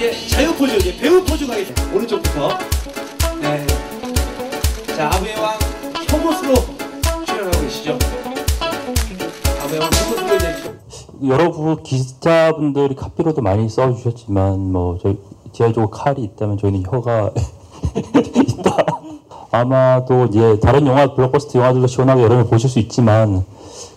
이제 자유 포즈, 이제 배우 포즈 가겠습니다. 오른쪽부터. 네. 자, 아부의 왕 혐오스로 출연하고 계시죠. 아부의 왕 혐오스로 이제. 여러분 기자분들이 카피로도 많이 써주셨지만 뭐 저희 제외적으로 칼이 있다면 저희는 혀가 있다. 아마도 이제 다른 영화 블록버스터 영화들도 시원하게 여름에 보실 수 있지만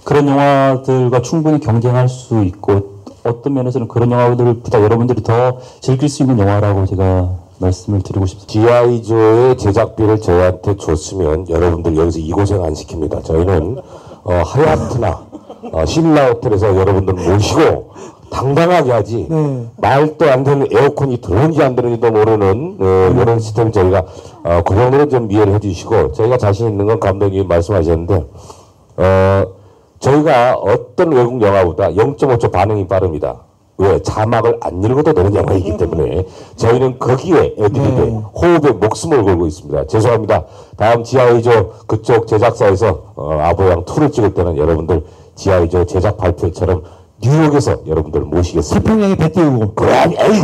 그런 영화들과 충분히 경쟁할 수 있고 어떤 면에서는 그런 영화들보다 여러분들이 더 즐길 수 있는 영화라고 제가 말씀을 드리고 싶습니다. 지아이조의 제작비를 저희한테 줬으면 여러분들 여기서 이 고생 안 시킵니다. 저희는 어, 하얏트나 어, 신라 호텔에서 여러분들 모시고 당당하게 하지 말도 안 되는 에어컨이 들어온지 안 들어온지도 모르는 어, 이런 시스템 저희가 어, 그 정도는 좀 이해를 해주시고 저희가 자신 있는 건 감독님이 말씀하셨는데 어, 저희가 어떤 외국 영화보다 0.5초 반응이 빠릅니다. 왜? 자막을 안 읽어도 되는 영화이기 때문에 저희는 거기에 애드립에 호흡에 목숨을 걸고 있습니다. 죄송합니다. 다음 지하이조 그쪽 제작사에서 어, 아보양 2를 찍을 때는 여러분들 지하이조 제작 발표처럼 뉴욕에서 여러분들 모시겠습니다. 태평양에 배 띄우고. 그래, 에이,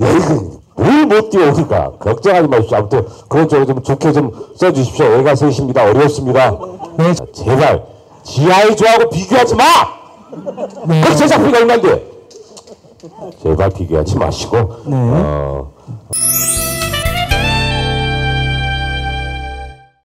에이, 뭘못 뛰어오니까 걱정하지 마십시오. 아무튼 그런 쪽으로 좀 좋게 좀 써주십시오. 애가 셋입니다. 어렵습니다. 네. 자, 제발 지하이조하고 비교하지 마. 그 제작비가 얼마인데? 제발 비교하지 마시고. 네. 어,